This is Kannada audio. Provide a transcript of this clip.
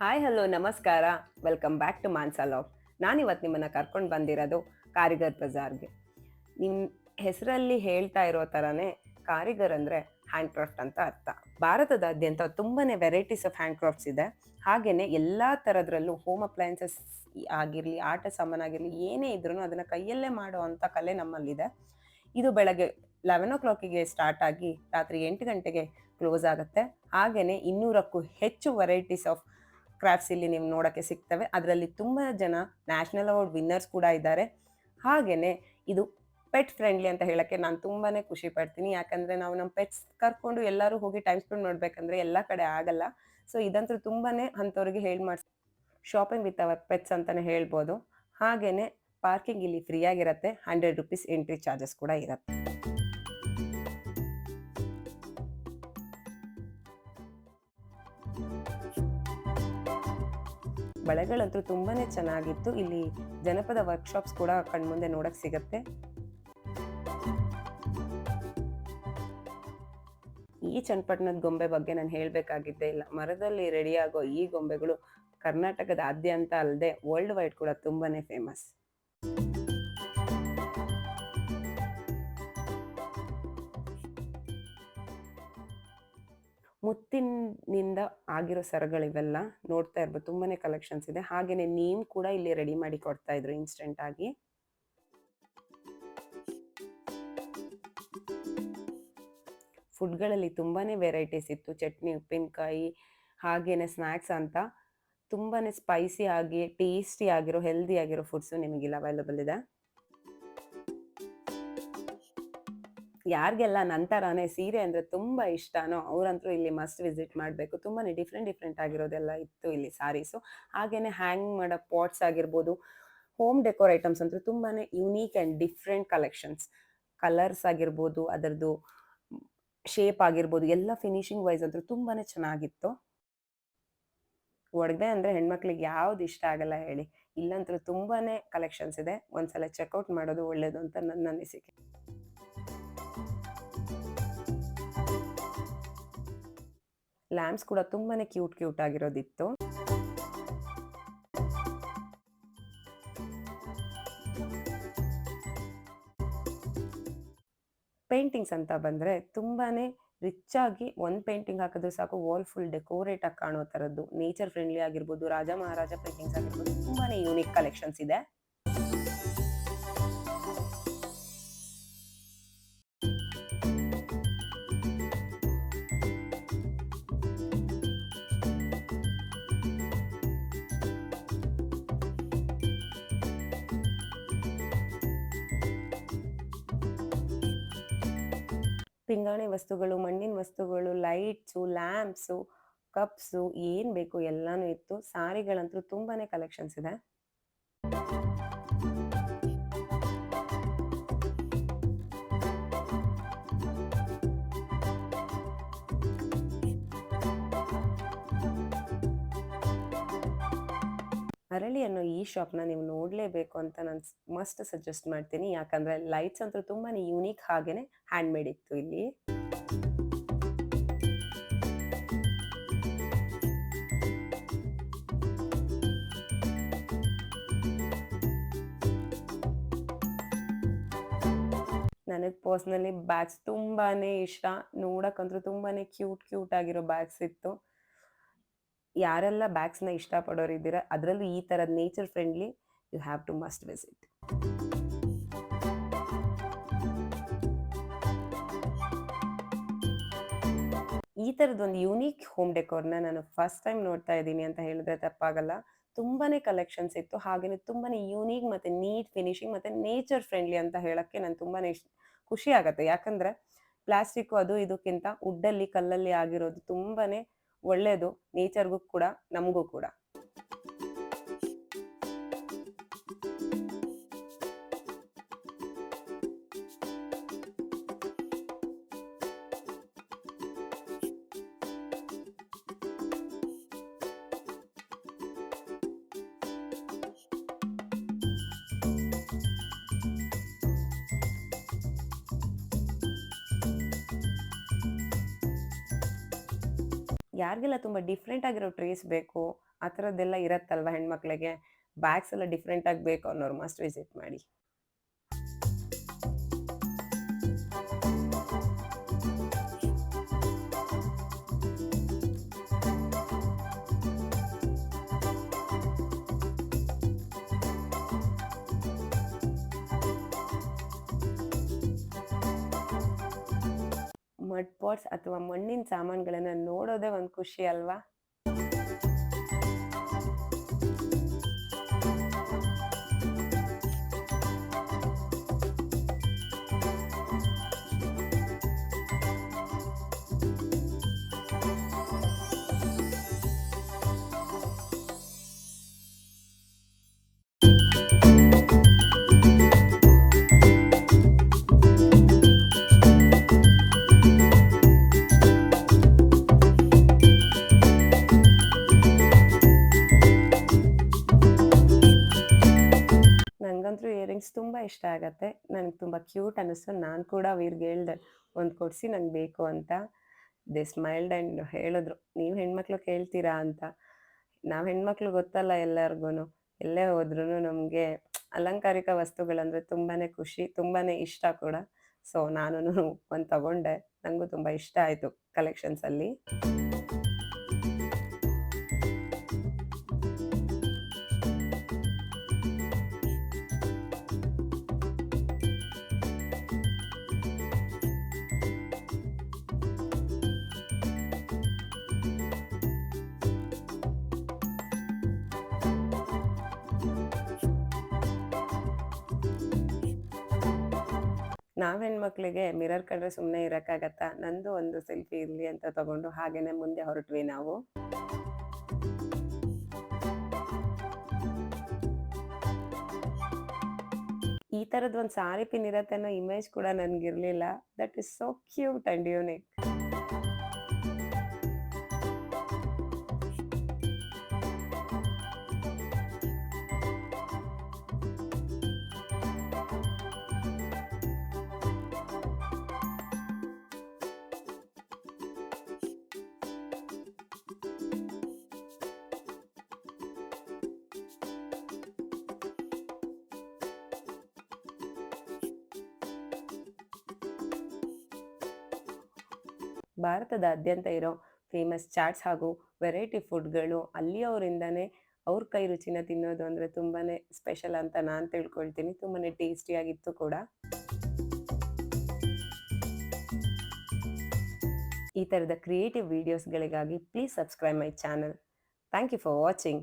ಹಾಯ್ ಹಲೋ ನಮಸ್ಕಾರ. ವೆಲ್ಕಮ್ ಬ್ಯಾಕ್ ಟು ಮಾನ್ಸಾಲಾವ್ ನಾನು ಇವತ್ತು ನಿಮ್ಮನ್ನು ಕರ್ಕೊಂಡು ಬಂದಿರೋದು ಕಾರಿಗರ್ ಬಜಾರ್ಗೆ. ನಿಮ್ಮ ಹೆಸರಲ್ಲಿ ಹೇಳ್ತಾ ಇರೋ ಥರನೇ ಕಾರಿಗರ್ ಅಂದರೆ ಹ್ಯಾಂಡ್ ಕ್ರಾಫ್ಟ್ ಅಂತ ಅರ್ಥ. ಭಾರತದಾದ್ಯಂತ ತುಂಬಾ ವೆರೈಟೀಸ್ ಆಫ್ ಹ್ಯಾಂಡ್ ಕ್ರಾಫ್ಟ್ಸ್ ಇದೆ. ಹಾಗೆಯೇ ಎಲ್ಲ ಥರದ್ರಲ್ಲೂ ಹೋಮ್ ಅಪ್ಲಯನ್ಸಸ್ ಆಗಿರಲಿ, ಆಟ ಸಾಮಾನಾಗಿರಲಿ ಏನೇ ಇದ್ರೂ ಅದನ್ನು ಕೈಯಲ್ಲೇ ಮಾಡೋ ಅಂಥ ಕಲೆ ನಮ್ಮಲ್ಲಿದೆ. ಇದು ಬೆಳಗ್ಗೆ ಲೆವೆನ್ ಓ ಕ್ಲಾಕಿಗೆ ಸ್ಟಾರ್ಟ್ ಆಗಿ ರಾತ್ರಿ ಎಂಟು ಗಂಟೆಗೆ ಕ್ಲೋಸ್ ಆಗುತ್ತೆ. ಹಾಗೆಯೇ ಇನ್ನೂರಕ್ಕೂ ಹೆಚ್ಚು ವೆರೈಟೀಸ್ ಆಫ್ ಕ್ರಾಫ್ಟ್ಸ್ ಇಲ್ಲಿ ನೀವು ನೋಡೋಕ್ಕೆ ಸಿಗ್ತವೆ. ಅದರಲ್ಲಿ ತುಂಬ ಜನ ನ್ಯಾಷನಲ್ ಅವಾರ್ಡ್ ವಿನ್ನರ್ಸ್ ಕೂಡ ಇದ್ದಾರೆ. ಹಾಗೆಯೇ ಇದು ಪೆಟ್ ಫ್ರೆಂಡ್ಲಿ ಅಂತ ಹೇಳಕ್ಕೆ ನಾನು ತುಂಬಾ ಖುಷಿ ಪಡ್ತೀನಿ. ಯಾಕಂದರೆ ನಾವು ನಮ್ಮ ಪೆಟ್ಸ್ ಕರ್ಕೊಂಡು ಎಲ್ಲರೂ ಹೋಗಿ ಟೈಮ್ ಸ್ಪೆಂಡ್ ಮಾಡಬೇಕಂದ್ರೆ ಎಲ್ಲ ಕಡೆ ಆಗಲ್ಲ. ಸೊ ಇದಂತೂ ತುಂಬಾ ಅಂಥವ್ರಿಗೆ ಹೇಳಿ ಮಾಡಿಸ್ ಶಾಪಿಂಗ್ ವಿತ್ ಅವರ್ ಪೆಟ್ಸ್ ಅಂತಲೇ ಹೇಳ್ಬೋದು. ಹಾಗೆಯೇ ಪಾರ್ಕಿಂಗ್ ಇಲ್ಲಿ ಫ್ರೀ ಆಗಿರುತ್ತೆ. ಹಂಡ್ರೆಡ್ ರುಪೀಸ್ ಎಂಟ್ರಿ ಚಾರ್ಜಸ್ ಕೂಡ ಇರುತ್ತೆ. ಬಳೆಗಳಂತೂ ತುಂಬಾ ಚೆನ್ನಾಗಿತ್ತು. ಇಲ್ಲಿ ಜನಪದ ವರ್ಕ್ಶಾಪ್ಸ್ ಕೂಡ ಕಣ್ಮುಂದೆ ನೋಡೋಕ್ಕೆ ಸಿಗತ್ತೆ. ಈ ಚನ್ನಪಟ್ಟಣದ ಗೊಂಬೆ ಬಗ್ಗೆ ನಾನು ಹೇಳಬೇಕಾಗಿದ್ದೇ. ಇಲ್ಲ, ಮರದಲ್ಲಿ ರೆಡಿಯಾಗೋ ಈ ಗೊಂಬೆಗಳು ಕರ್ನಾಟಕದಾದ್ಯಂತ ಅಲ್ಲದೆ ವರ್ಲ್ಡ್ ವೈಡ್ ಕೂಡ ತುಂಬಾನೇ ಫೇಮಸ್ ಮುತ್ತಿನಿಂದ ಆಗಿರೋ ಸರಗಳಿವೆಲ್ಲ ನೋಡ್ತಾ ಇರ್ಬೋದು. ತುಂಬಾನೇ ಕಲೆಕ್ಷನ್ಸ್ ಇದೆ. ಹಾಗೇನೆ ನೀಮ್ ಕೂಡ ಇಲ್ಲಿ ರೆಡಿ ಮಾಡಿ ಕೊಡ್ತಾ ಇದ್ರು ಇನ್ಸ್ಟೆಂಟ್ ಆಗಿ. ಫುಡ್ಗಳಲ್ಲಿ ತುಂಬಾನೇ ವೆರೈಟೀಸ್ ಇತ್ತು. ಚಟ್ನಿ, ಉಪ್ಪಿನಕಾಯಿ, ಹಾಗೇನೆ ಸ್ನ್ಯಾಕ್ಸ್ ಅಂತ. ತುಂಬಾನೇ ಸ್ಪೈಸಿ ಆಗಿ ಟೇಸ್ಟಿ ಆಗಿರೋ ಹೆಲ್ದಿ ಆಗಿರೋ ಫುಡ್ಸು ನಿಮಗಿಲ್ಲ ಅವೈಲಬಲ್ ಇದೆ. ಯಾರಿಗೆಲ್ಲ ನಂತರನೇ ಸೀರೆ ಅಂದರೆ ತುಂಬ ಇಷ್ಟನೋ ಅವರಂತೂ ಇಲ್ಲಿ ಮಸ್ಟ್ ವಿಸಿಟ್ ಮಾಡಬೇಕು. ತುಂಬಾ ಡಿಫ್ರೆಂಟ್ ಡಿಫ್ರೆಂಟ್ ಆಗಿರೋದೆಲ್ಲ ಇತ್ತು ಇಲ್ಲಿ ಸಾರೀಸು. ಹಾಗೆಯೇ ಹ್ಯಾಂಗ್ ಮಾಡೋ ಪಾಟ್ಸ್ ಆಗಿರ್ಬೋದು, ಹೋಮ್ ಡೆಕೋರ್ ಐಟಮ್ಸ್ ಅಂತೂ ತುಂಬಾ unique and different collections. Colours ಆಗಿರ್ಬೋದು, ಅದರದ್ದು ಶೇಪ್ ಆಗಿರ್ಬೋದು, ಎಲ್ಲ ಫಿನಿಶಿಂಗ್ ವೈಸ್ ಅಂತೂ ತುಂಬಾ ಚೆನ್ನಾಗಿತ್ತು. ಒಡವೆ ಅಂದರೆ ಹೆಣ್ಮಕ್ಳಿಗೆ ಯಾವ್ದು ಇಷ್ಟ ಆಗಲ್ಲ ಹೇಳಿ. ಇಲ್ಲಂತೂ ತುಂಬಾ ಕಲೆಕ್ಷನ್ಸ್ ಇದೆ. ಒಂದ್ಸಲ ಚೆಕ್ಔಟ್ ಮಾಡೋದು ಒಳ್ಳೇದು ಅಂತ ನನ್ನ ಅನಿಸಿಕೆ. ಲ್ಯಾಂಪ್ಸ್ ಕೂಡ ತುಂಬಾನೇ ಕ್ಯೂಟ್ ಕ್ಯೂಟ್ ಆಗಿರೋದಿತ್ತು. ಪೇಂಟಿಂಗ್ಸ್ ಅಂತ ಬಂದರೆ ತುಂಬಾನೇ ರಿಚ್ ಆಗಿ ಒಂದು ಪೇಂಟಿಂಗ್ ಹಾಕಿದ್ರೆ ಸಾಕು, ವಾಲ್ ಫುಲ್ ಡೆಕೋರೇಟ್ ಆಗಿ ಕಾಣೋ ಥರದ್ದು ನೇಚರ್ ಫ್ರೆಂಡ್ಲಿ ಆಗಿರ್ಬೋದು, ರಾಜ ಮಹಾರಾಜ ಪೇಂಟಿಂಗ್ಸ್ ಆಗಿರ್ಬೋದು, ತುಂಬಾನೇ ಯೂನಿಕ್ ಕಲೆಕ್ಷನ್ಸ್ ಇದೆ. ಪಿಂಗಾಣಿ ವಸ್ತುಗಳು, ಮಣ್ಣಿನ ವಸ್ತುಗಳು, ಲೈಟ್ಸು, ಲ್ಯಾಂಪ್ಸು, ಕಪ್ಸು ಏನು ಬೇಕು ಎಲ್ಲಾನು ಇತ್ತು. ಸಾರಿಗಳಂತೂ ತುಂಬಾನೇ ಕಲೆಕ್ಷನ್ಸ್ ಇದೆ. ಅರಳಿ ಅನ್ನೋ ಈ ಶಾಪ್ನ ನೀವು ನೋಡಲೇಬೇಕು ಅಂತ ನಾನು ಮಸ್ಟ್ ಸಜೆಸ್ಟ್ ಮಾಡ್ತೀನಿ. ಯಾಕಂದರೆ ಲೈಟ್ಸ್ ಅಂತೂ ತುಂಬಾ ಯೂನಿಕ್ ಹಾಗೇನೆ ಹ್ಯಾಂಡ್ ಮೇಡ್ ಇತ್ತು ಇಲ್ಲಿ. ನನಗೆ ಪರ್ಸ್ನಲಿ ಬ್ಯಾಗ್ಸ್ ತುಂಬಾ ಇಷ್ಟ. ನೋಡಕ್ಕಂತೂ ತುಂಬಾ ಕ್ಯೂಟ್ ಕ್ಯೂಟ್ ಆಗಿರೋ ಬ್ಯಾಗ್ಸ್ ಇತ್ತು. ಯಾರೆಲ್ಲ ಬ್ಯಾಗ್ಸ್ನ ಇಷ್ಟಪಡೋರು ಇದ್ದೀರಾ, ಅದರಲ್ಲೂ ಈ ಥರದ nature friendly you have to must visit ಈ ಥರದ ಒಂದು ಯೂನಿಕ್ ಹೋಮ್ ಡೆಕೋರ್ನ ನಾನು ಫಸ್ಟ್ ಟೈಮ್ ನೋಡ್ತಾ ಇದ್ದೀನಿ ಅಂತ ಹೇಳಿದ್ರೆ ತಪ್ಪಾಗಲ್ಲ. ತುಂಬಾ ಕಲೆಕ್ಷನ್ಸ್ ಇತ್ತು. ಹಾಗೆಯೇ ತುಂಬಾ ಯೂನಿಕ್ ಮತ್ತು ನೀಟ್ ಫಿನಿಶಿಂಗ್ ಮತ್ತು ನೇಚರ್ ಫ್ರೆಂಡ್ಲಿ ಅಂತ ಹೇಳಕ್ಕೆ ನಾನು ತುಂಬಾ ಖುಷಿ ಆಗುತ್ತೆ. ಯಾಕಂದರೆ ಪ್ಲಾಸ್ಟಿಕ್ಕು ಅದು ಇದಕ್ಕಿಂತ ವುಡ್ಡಲ್ಲಿ ಕಲ್ಲಲ್ಲಿ ಆಗಿರೋದು ತುಂಬಾನೇ ಒಳ್ಳೆಯದು ನೇಚರ್ಗೂ ಕೂಡ ನಮಗೂ ಕೂಡ. ಯಾರಿಗೆಲ್ಲ ತುಂಬ ಡಿಫ್ರೆಂಟ್ ಆಗಿರೋ ಟ್ರೀಸ್ ಬೇಕು, ಆ ಥರದ್ದೆಲ್ಲ ಇರತ್ತಲ್ವ ಹೆಣ್ಮಕ್ಳಿಗೆ? ಬ್ಯಾಗ್ಸ್ ಎಲ್ಲ ಡಿಫ್ರೆಂಟಾಗಿ ಬೇಕು ಅನ್ನೋರು ಮಸ್ಟ್ ವಿಸಿಟ್ ಮಾಡಿ. ಮಡ್ ಪಾಟ್ಸ್ ಅಥವಾ ಮಣ್ಣಿನ ಸಾಮಾನುಗಳನ್ನ ನೋಡೋದೇ ಒಂದು ಖುಷಿ ಅಲ್ವಾ? ಇಷ್ಟ ಆಗತ್ತೆ. ನನಗೆ ತುಂಬ ಕ್ಯೂಟ್ ಅನ್ನಿಸ್ತು ನಾನು ಕೂಡ ಅವ್ರಿಗೆ ಹೇಳ್ದೆ ಒಂದು ಕೊಡಿಸಿ ನಂಗೆ ಬೇಕು ಅಂತ. ದೇ ಸ್ಮೈಲ್ಡ್ ಆ್ಯಂಡ್ ಹೇಳಿದ್ರು, ನೀವು ಹೆಣ್ಮಕ್ಳು ಕೇಳ್ತೀರಾ ಅಂತ. ನಾವು ಹೆಣ್ಮಕ್ಳು ಗೊತ್ತಲ್ಲ ಎಲ್ಲರಿಗೂ ಎಲ್ಲೇ ಹೋದ್ರೂ ನಮಗೆ ಅಲಂಕಾರಿಕ ವಸ್ತುಗಳಂದರೆ ತುಂಬಾ ಖುಷಿ ತುಂಬಾ ಇಷ್ಟ ಕೂಡ. ಸೊ ನಾನು ಒಂದು ತಗೊಂಡೆ. ನನಗೂ ತುಂಬ ಇಷ್ಟ ಆಯಿತು ಕಲೆಕ್ಷನ್ಸಲ್ಲಿ. ನಾವು ಹೆಣ್ಮಕ್ಳಿಗೆ ಮಿರರ್ ಕಂಡ್ರೆ ಸುಮ್ಮನೆ ಇರೋಕ್ಕಾಗತ್ತಾ? ನಂದು ಒಂದು ಸೆಲ್ಫಿ ಇರಲಿ ಅಂತ ತಗೊಂಡು ಹಾಗೇನೆ ಮುಂದೆ ಹೊರಟ್ವಿ ನಾವು. ಈ ಥರದ್ದು ಒಂದು ಸಾರಿ ಪಿನ್ ಇರತ್ತೆ ಅನ್ನೋ ಇಮೇಜ್ ಕೂಡ ನನಗಿರಲಿಲ್ಲ. That is so cute and unique ಭಾರತದಾದ್ಯಂತ ಇರೋ ಫೇಮಸ್ ಚಾಟ್ಸ್ ಹಾಗೂ ವೆರೈಟಿ ಫುಡ್ಗಳು ಅಲ್ಲಿಯವರಿಂದನೇ ಅವ್ರ ಕೈ ರುಚಿನ ತಿನ್ನೋದು ಅಂದರೆ ತುಂಬಾ ಸ್ಪೆಷಲ್ ಅಂತ ನಾನು ತಿಳ್ಕೊಳ್ತೀನಿ. ತುಂಬಾ ಟೇಸ್ಟಿಯಾಗಿತ್ತು ಕೂಡ. ಈ ಥರದ creative ವೀಡಿಯೋಸ್ಗಳಿಗಾಗಿ please subscribe my channel thank you for watching